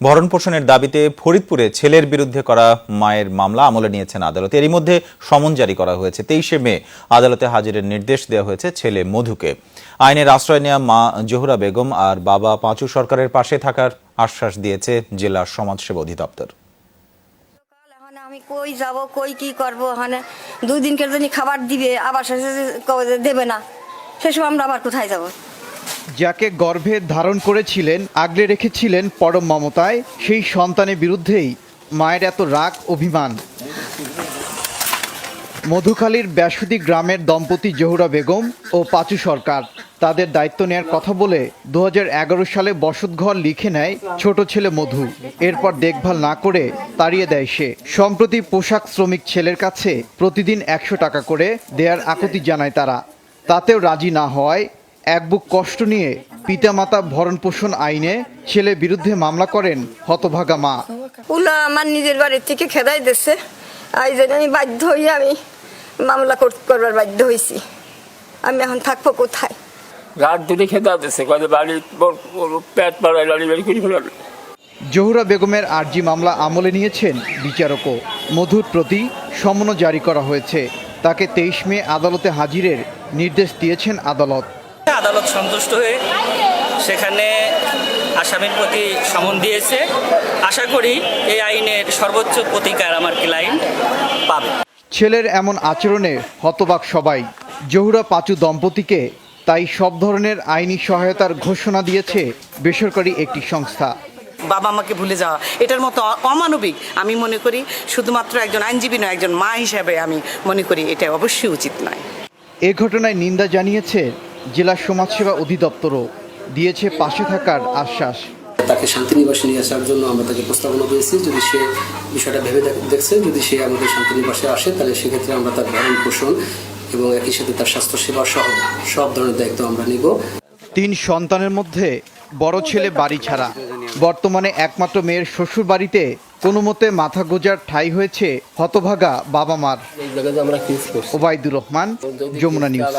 ভরণ পোষণের দাবিতে ফরিদপুরে ছেলের বিরুদ্ধে করা মায়ের মামলা আমলে নিয়েছেন আদালত। এরই মধ্যে সমন জারি করা হয়েছে। তেইশে মে আদালতে হাজিরের নির্দেশ দেওয়া হয়েছে ছেলে মধুকে। আইনের আশ্রয় নেওয়া মা জোহরা বেগম আর বাবা পাঁচু সরকারের পাশে থাকার আশ্বাস দিয়েছে জেলা সমাজসেবা অধিদপ্তর। আমি কই যাব, কই কি করব ওখানে দুই দিনকের জন্য খাবার দিবে, আবার দেবে না? সেসব আমরা আবার কোথায় যাব? যাকে গর্ভে ধারণ করেছিলেন, আগলে রেখেছিলেন পরম মমতায়, সেই সন্তানের বিরুদ্ধেই মায়ের এত রাগ, অভিমান। মধুখালীর ব্যাসুদি গ্রামের দম্পতি জহুরা বেগম ও পাচু সরকার তাদের দায়িত্ব নেয়ার কথা বলে দু হাজার এগারো সালে বসতঘর লিখে নেয় ছোট ছেলে মধু। এরপর দেখভাল না করে তাড়িয়ে দেয় সে। সম্প্রতি পোশাক শ্রমিক ছেলের কাছে প্রতিদিন একশো টাকা করে দেয়ার আকুতি জানায় তারা। তাতেও রাজি না হওয়ায় এক বুক কষ্ট নিয়ে পিতামাতা ভরণ পোষণ আইনে ছেলে বিরুদ্ধে মামলা করেন হতভাগা মা। উলো আমার নিজের বাড়ির থেকে খেদাই দিচ্ছে এই জন্য আমি বাধ্য হয়ে আমি মামলা কর- করবার বাধ্য হয়েছি আমি এখন থাকব কোথায়? রাত দুটি খেতে আসতেছে কত বাড়ি পেট পাড়ায় লাড়ি বাড়ি করে ফেলাল। জহুরা বেগমের আরজি মামলা আমলে নিয়েছেন বিচারকও। মধুর প্রতি সমন জারি করা হয়েছে। তাকে তেইশ মে আদালতে হাজিরের নির্দেশ দিয়েছেন আদালত। আদালত সন্তুষ্ট হয়ে সেখানে আসামির প্রতি সমন দিয়েছে। আশা করি এই আইনের সর্বোচ্চ প্রতিকার আমার ক্লায়েন্ট পাবে। ছেলের এমন আচরণে হতবাক সবাই। জহুরা পাচু দম্পতিকে তাই সব ধরনের আইনি সহায়তার ঘোষণা দিয়েছে বেসরকারি একটি সংস্থা। বাবা মাকে ভুলে যাওয়া এটার মতো অমানবিক। আমি মনে করি শুধুমাত্র একজন আইনজীবী নয় একজন মা হিসাবে আমি মনে করি এটা অবশ্যই উচিত নয়। এ ঘটনায় নিন্দা জানিয়েছে জেলা সমাজসেবা অধিদপ্তরও দিয়েছে পাশে থাকার আশ্বাস। তাকে শান্তিনিবাসে নিয়ে আসার জন্য আমরা তাকে প্রস্তাবনা দিয়েছি যদি সে বিষয়টা ভেবে দেখছে যদি সে আমাদের শান্তিনিবাসে আসে তাহলে সেক্ষেত্রে আমরা তার ভরণ পোষণ এবং একই সাথে তার স্বাস্থ্যসেবা সহ সব ধরনের দায়িত্ব আমরা নিব। তিন সন্তানের মধ্যে বড় ছেলে বাড়ি ছাড়া। বর্তমানে একমাত্র মেয়ের শ্বশুর বাড়িতে কোনো মতে মাথা গোজার ঠাই হয়েছে হতভাগা বাবা মার ওবায়দুর রহমান যমুনা নিউজ।